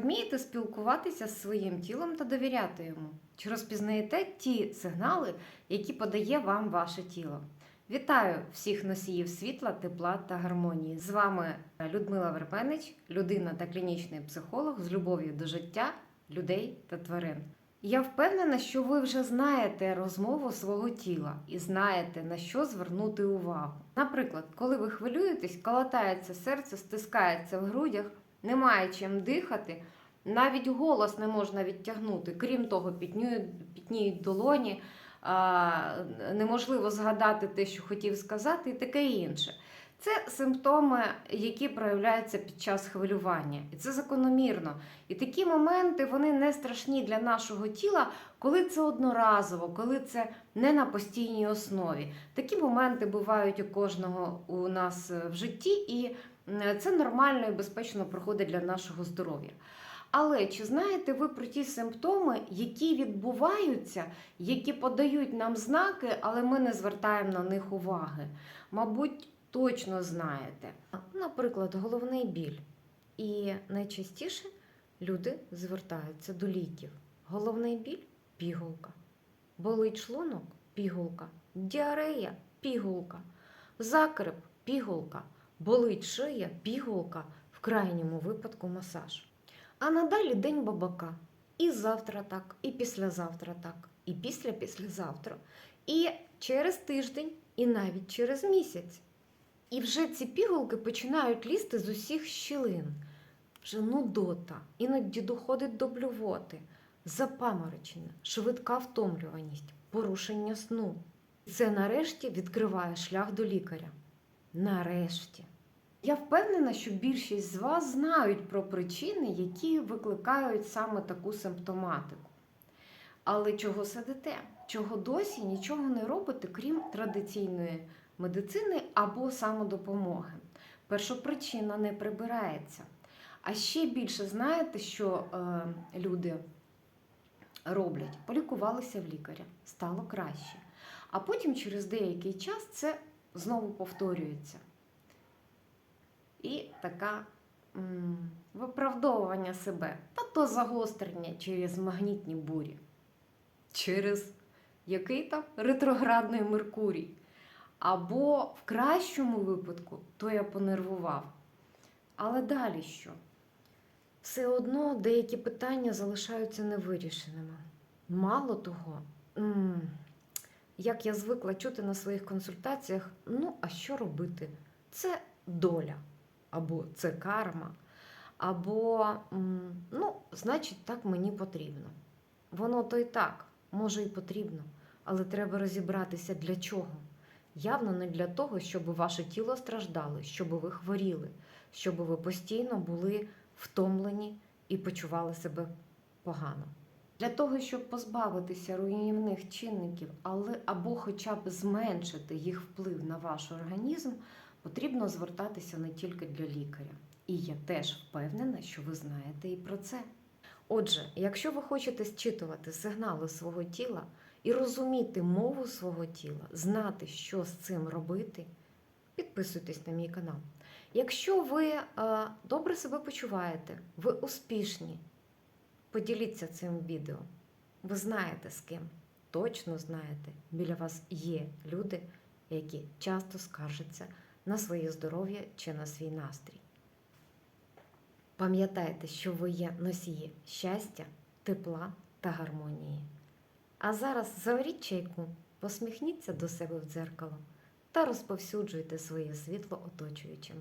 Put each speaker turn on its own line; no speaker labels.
вмієте спілкуватися з своїм тілом та довіряти йому? Чи розпізнаєте ті сигнали, які подає вам ваше тіло? Вітаю всіх носіїв світла, тепла та гармонії. З вами Людмила Вербенич, людина та клінічний психолог з любов'ю до життя, людей та тварин. Я впевнена, що ви вже знаєте розмову свого тіла і знаєте на що звернути увагу. Наприклад, коли ви хвилюєтесь, колотається серце, стискається в грудях, немає чим дихати, навіть голос не можна відтягнути. Крім того, пітніють, пітніють долоні, неможливо згадати те, що хотів сказати, і таке інше. Це симптоми, які проявляються під час хвилювання, і це закономірно. І такі моменти вони не страшні для нашого тіла, коли це одноразово, коли це не на постійній основі. Такі моменти бувають у кожного у нас в житті, і це нормально і безпечно проходить для нашого здоров'я. Але чи знаєте ви про ті симптоми, які відбуваються, які подають нам знаки, але ми не звертаємо на них уваги? Мабуть, точно знаєте. Наприклад, головний біль. І найчастіше люди звертаються до ліків. Головний біль пігулка. Болить шлунок пігулка. Діарея пігулка. Закрип пігулка. Болить шия пігулка, в крайньому випадку масаж. А надалі день бабака. І завтра так, і післязавтра так, і після післязавтра. І через тиждень, і навіть через місяць. І вже ці пігулки починають лізти з усіх щілин. Вже нудота, іноді доходить до блювоти, запаморочення, швидка втомлюваність, порушення сну. Це нарешті відкриває шлях до лікаря. Нарешті. Я впевнена, що більшість з вас знають про причини, які викликають саме таку симптоматику. Але чого сидите? Чого досі нічого не робите, крім традиційної медицини або самодопомоги? Першопричина не прибирається. А ще більше знаєте, що е, люди роблять? Полікувалися в лікаря, стало краще. А потім через деякий час це знову повторюється. І така м, виправдовування себе, та то загострення через магнітні бурі, через який там ретроградний Меркурій. Або в кращому випадку, то я понервував. Але далі що? Все одно деякі питання залишаються невирішеними. Мало того, як я звикла чути на своїх консультаціях, ну, а що робити? Це доля, або це карма, або, ну, значить, так мені потрібно. Воно то й так, може і потрібно, але треба розібратися для чого. Явно не для того, щоб ваше тіло страждало, щоб ви хворіли, щоб ви постійно були втомлені і почували себе погано. Для того, щоб позбавитися руйнівних чинників, але або хоча б зменшити їх вплив на ваш організм, потрібно звертатися не тільки для лікаря. І я теж впевнена, що ви знаєте і про це. Отже, якщо ви хочете зчитувати сигнали свого тіла і розуміти мову свого тіла, знати, що з цим робити, підписуйтесь на мій канал. Якщо ви е, добре себе почуваєте, ви успішні, поділіться цим відео. Ви знаєте з ким, точно знаєте, біля вас є люди, які часто скаржаться на своє здоров'я чи на свій настрій. Пам'ятайте, що ви є носії щастя, тепла та гармонії. А зараз заваріть чайку, посміхніться до себе в дзеркало та розповсюджуйте своє світло оточуючим.